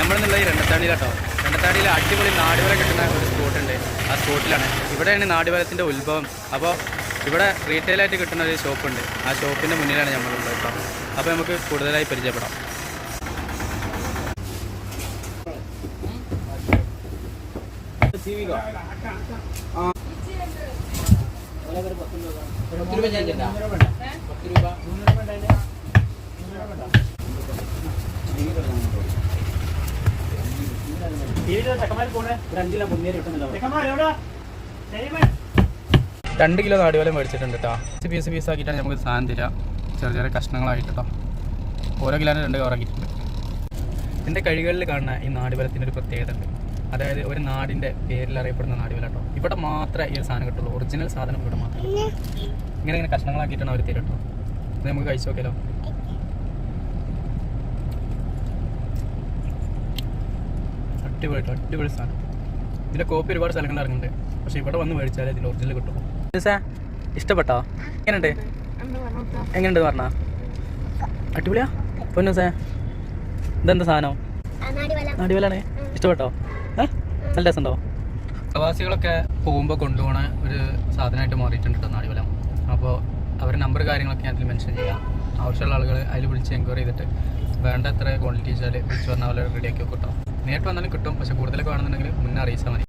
നമ്മളിന്നുള്ളത് രണ്ടത്താടിയിലാട്ടോ. രണ്ടത്താടിയിൽ അടിപൊളി നാടുവല കിട്ടുന്ന ഒരു സ്പോട്ട് ഉണ്ട് ആ സ്പോട്ടിലാണ്. ഇവിടെയാണ് നാടുവരത്തിന്റെ ഉത്ഭവം. അപ്പോൾ ഇവിടെ റീറ്റെയിലായിട്ട് കിട്ടുന്ന ഒരു ഷോപ്പുണ്ട്. ആ ഷോപ്പിന്റെ മുന്നിലാണ് നമ്മളുള്ളത് കേട്ടോ. അപ്പോൾ നമുക്ക് കൂടുതലായി പരിചയപ്പെടാം. രണ്ട് കിലോ നാടുവല മേടിച്ചിട്ടുണ്ട് കേട്ടോ പീസ് പീസ് ആക്കിയിട്ടാണ് നമുക്ക് സാധനം തരിക. ചെറിയ ചെറിയ കഷ്ണങ്ങളായിട്ട് കേട്ടോ ഓരോ കിലോ രണ്ട് കവറാക്കിയിട്ടുണ്ട് എന്റെ കഴികളിൽ കാണുന്ന ഈ നാടുവലത്തിന്റെ ഒരു പ്രത്യേകത ഉണ്ട്. അതായത് ഒരു നാടിന്റെ പേരിൽ അറിയപ്പെടുന്ന നാടുവല കേട്ടോ ഇവിടെ മാത്രമേ ഈ ഒരു സാധനം കിട്ടുള്ളൂ. ഒറിജിനൽ സാധനം ഇവിടെ മാത്രമേ ഇങ്ങനെ ഇങ്ങനെ കഷ്ണങ്ങളാക്കിയിട്ടാണ് അവർ തരും കേട്ടോ നമുക്ക് കഴിച്ചു നോക്കിയാലോ? അടിപൊളി അടിപൊളി സാധനം. ഇതിന്റെ കോപ്പി ഒരുപാട് സ്ഥലങ്ങളിൽ ഇറങ്ങുന്നുണ്ട്. പക്ഷെ ഇവിടെ വന്ന് മേടിച്ചാലേ ഇതിന്റെ ഒറിജിനൽ കിട്ടും. സാ ഇഷ്ടപ്പെട്ടോ? എങ്ങനെയുണ്ട്? എങ്ങനെയുണ്ട് പറഞ്ഞാ? അടിപൊളിയാ? പൊന്നു സാ ഇതെന്താ സാധനം? അടിപൊളിയാണ് ഇഷ്ടപ്പെട്ടോ? ഏ? നല്ല രസമുണ്ടോ? പ്രവാസികളൊക്കെ പോകുമ്പോൾ കൊണ്ടുപോകണ ഒരു സാധനമായിട്ട് മാറിയിട്ടുണ്ട് നാടിവലം. അപ്പോൾ അവരുടെ നമ്പർ കാര്യങ്ങളൊക്കെ ഞാൻ അതിൽ മെൻഷൻ ചെയ്യാം. ആവശ്യമുള്ള ആളുകൾ അതിൽ വിളിച്ച് എൻക്വയറി ചെയ്തിട്ട് വേണ്ട എത്ര ക്വാണ്ടിറ്റി വെച്ചാൽ വിളിച്ച് അവർ റെഡിയാക്കി വെക്കും നേരിട്ട് വന്നാലും കിട്ടും. പക്ഷെ കൂടുതലൊക്കെ വേണമെന്നുണ്ടെങ്കിൽ മുന്നേ അറിയിച്ചാൽ മതി.